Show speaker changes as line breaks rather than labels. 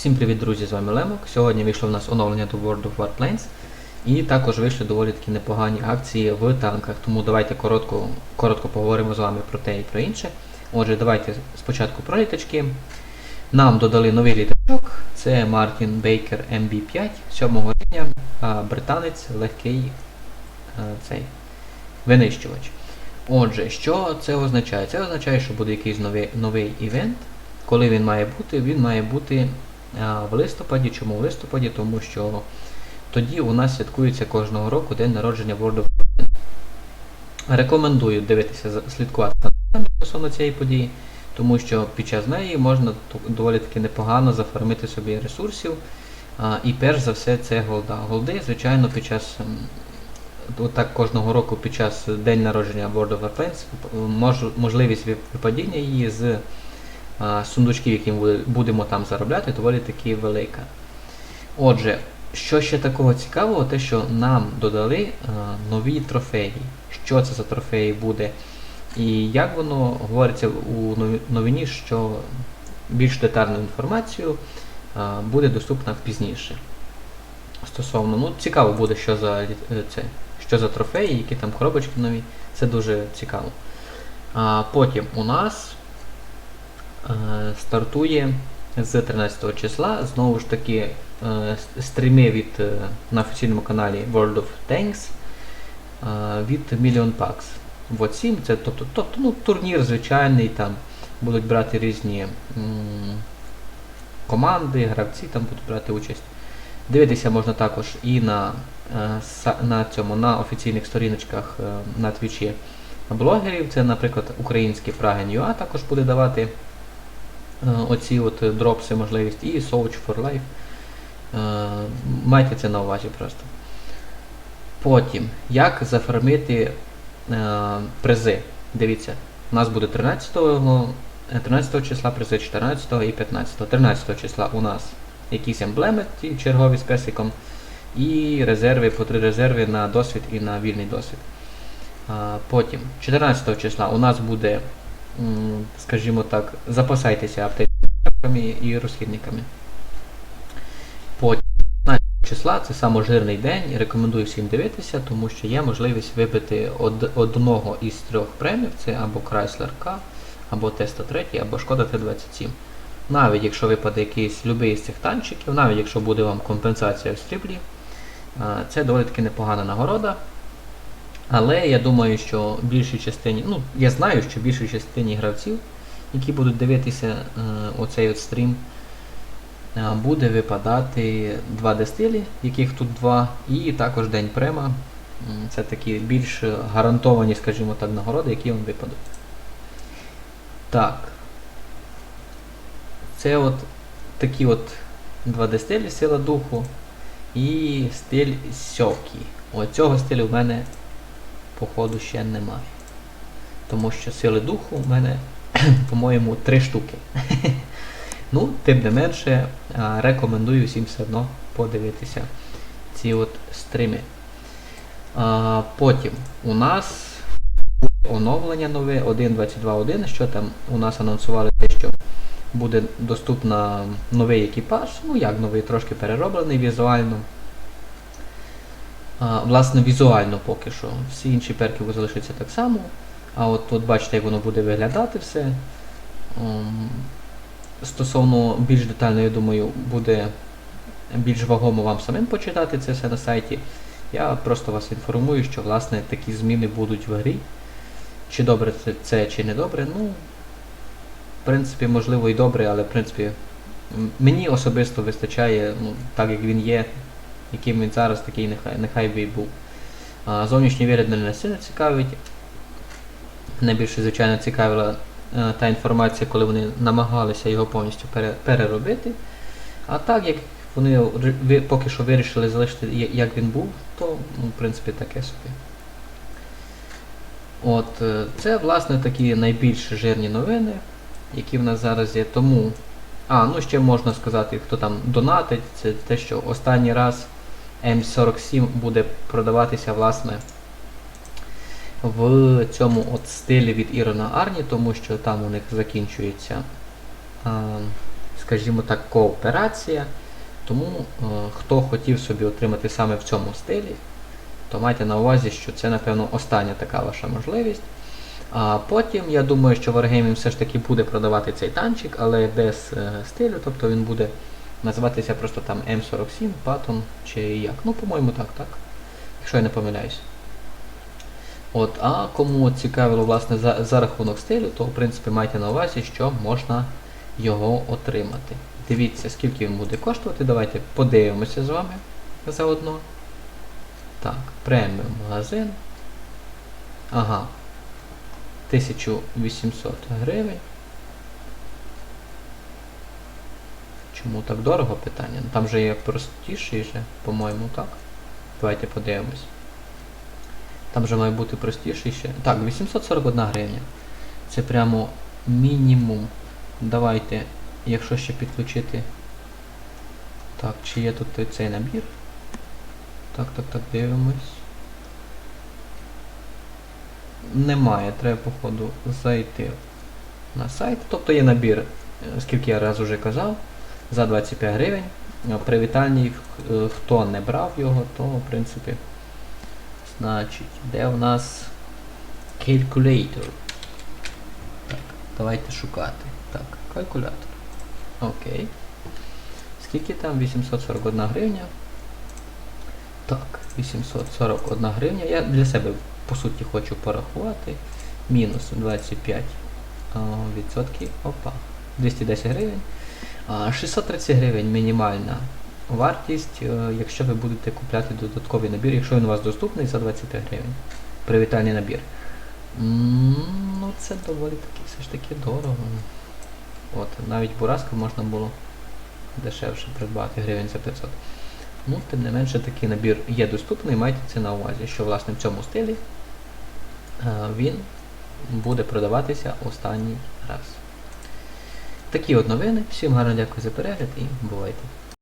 Всім привіт, друзі! З вами Лемок. Сьогодні вийшло в нас оновлення до World of Warplanes. І також вийшли доволі такі непогані акції в танках. Тому давайте коротко, коротко поговоримо з вами про те і про інше. Отже, давайте спочатку про літачки. Нам додали новий літачок. Це Martin Baker MB5 7 рівня, британець легкий цей винищувач. Отже, що це означає? Це означає, що буде якийсь новий, новий івент. Коли він має бути? Він має бути в листопаді. Чому в листопаді? Тому що тоді у нас святкується кожного року день народження World of Warcraft. Рекомендую дивитися, слідкувати стосовно цієї події, тому що під час неї можна доволі таки непогано зафармити собі ресурсів. І перш за все це голда. Голди, звичайно, під час отак кожного року під час день народження World of Warplanes мож, можливість випадіння її з сундучків, які ми будемо там заробляти, доволі таки велика. Отже, що ще такого цікавого, те, що нам додали а, нові трофеї. Що це за трофеї буде? І як воно говориться у новині, що більш детальну інформацію а, буде доступна пізніше. Стосовно, ну цікаво буде, що за е, це, що за трофеї, які там коробочки нові. Це дуже цікаво. А, потім у нас е, стартує з 13 числа знову ж таки е, стріми від е, на офіційному каналі World of Tanks е, від Million Packs. Вот 7, це тобто, тобто ну, турнір звичайний, там будуть брати різні м, команди, гравці там будуть брати участь. Дивитися можна також і на, е, на цьому на офіційних сторіночках е, на твічі блогерів. Це, наприклад, український Pragen.ua також буде давати е, оці от е, дропси можливість і Search for Life. Е, Майте це на увазі просто. Потім, як зафармити е, призи. Дивіться, у нас буде 13, е, 13 числа призи, 14 і 15. 13 числа у нас якісь емблеми ті чергові з песиком. І резерви, по три резерви на досвід і на вільний досвід. Потім, 14 числа у нас буде, скажімо так, запасайтеся аптечками і розхідниками. Потім 15 числа це саможирний день, рекомендую всім дивитися, тому що є можливість вибити од, одного із трьох премів, це або Chrysler K, або T103, або Шкода Т-27. Навіть якщо випаде якийсь любий з цих танчиків, навіть якщо буде вам компенсація в стріблі, це доволі таки непогана нагорода. Але я думаю, що більшій частині, ну, я знаю, що більшій частині гравців, які будуть дивитися е, оцей от стрім, е, буде випадати два дестилі, яких тут два, і також День Према. Це такі більш гарантовані, скажімо так, нагороди, які вам випадуть. Так. Це от такі от два дестилі сила духу і стиль сьокі. Оцього стилю в мене, походу, ще немає. Тому що сили духу в мене, по-моєму, три штуки. ну, тим не менше, рекомендую всім все одно подивитися ці от стріми. А, потім у нас буде оновлення нове 1.22.1, що там у нас анонсували те, що буде доступна новий екіпаж, ну як новий, трошки перероблений візуально. Власне, візуально поки що. Всі інші перки залишаться так само. А от тут бачите, як воно буде виглядати все. Ем, Стосовно більш детально, я думаю, буде більш вагомо вам самим почитати це все на сайті. Я просто вас інформую, що власне такі зміни будуть в грі. Чи добре це, це чи не добре, ну, в принципі, можливо і добре, але в принципі мені особисто вистачає, ну, так як він є, яким він зараз, такий нехай, нехай би і був. А, зовнішній вигляд мене не сильно цікавить. Мене більше, звичайно, цікавила е, та інформація, коли вони намагалися його повністю пере, переробити. А так як вони ви, поки що вирішили залишити, як він був, то ну, в принципі таке собі. От, е, це, власне, такі найбільш жирні новини, які в нас зараз є. Тому. А, ну ще можна сказати, хто там донатить, це те, що останній раз М47 буде продаватися, власне, в цьому от стилі від Ірона Арні, тому що там у них закінчується, скажімо так, кооперація. Тому е, хто хотів собі отримати саме в цьому стилі, то майте на увазі, що це, напевно, остання така ваша можливість. А потім, я думаю, що Wargaming все ж таки буде продавати цей танчик, але без е, стилю, тобто він буде називатися просто там М47, Patton чи як. Ну, по-моєму, так, так. Якщо я не помиляюсь. От, а кому цікавило власне за, за рахунок стилю, то в принципі майте на увазі, що можна його отримати. Дивіться, скільки він буде коштувати. Давайте подивимося з вами заодно. Так, преміум магазин. Ага. 1800 гривень. Чому так дорого питання? Ну, Там же є простіший же, по-моєму, так. Давайте подивимось. Там же має бути простіший ще. Так, 841 гривня. Це прямо мінімум. Давайте, якщо ще підключити. Так, чи є тут цей набір? Так, так, так, дивимось. Немає, треба, походу, зайти на сайт. Тобто є набір, е, скільки я раз уже казав, за 25 гривень. Е, При вітальній, е, хто не брав його, то в принципі. Значить, де у нас calculator? Так, давайте шукати. Так, калькулятор. Окей. Скільки там? 841 гривня. Так, 841 гривня. Я для себе по суті хочу порахувати. Мінус 25 а, відсотків. Опа. 210 гривень. А, 630 гривень мінімальна вартість, е, якщо ви будете купляти додатковий набір, якщо він у вас доступний за 25 гривень. Привітальний набір. Ну це доволі таки все ж таки дорого. От, навіть бураска можна було дешевше придбати гривень за 500. Ну, тим не менше, такий набір є доступний, майте це на увазі, що власне в цьому стилі е, він буде продаватися останній раз. Такі от новини. Всім гарно дякую за перегляд і бувайте.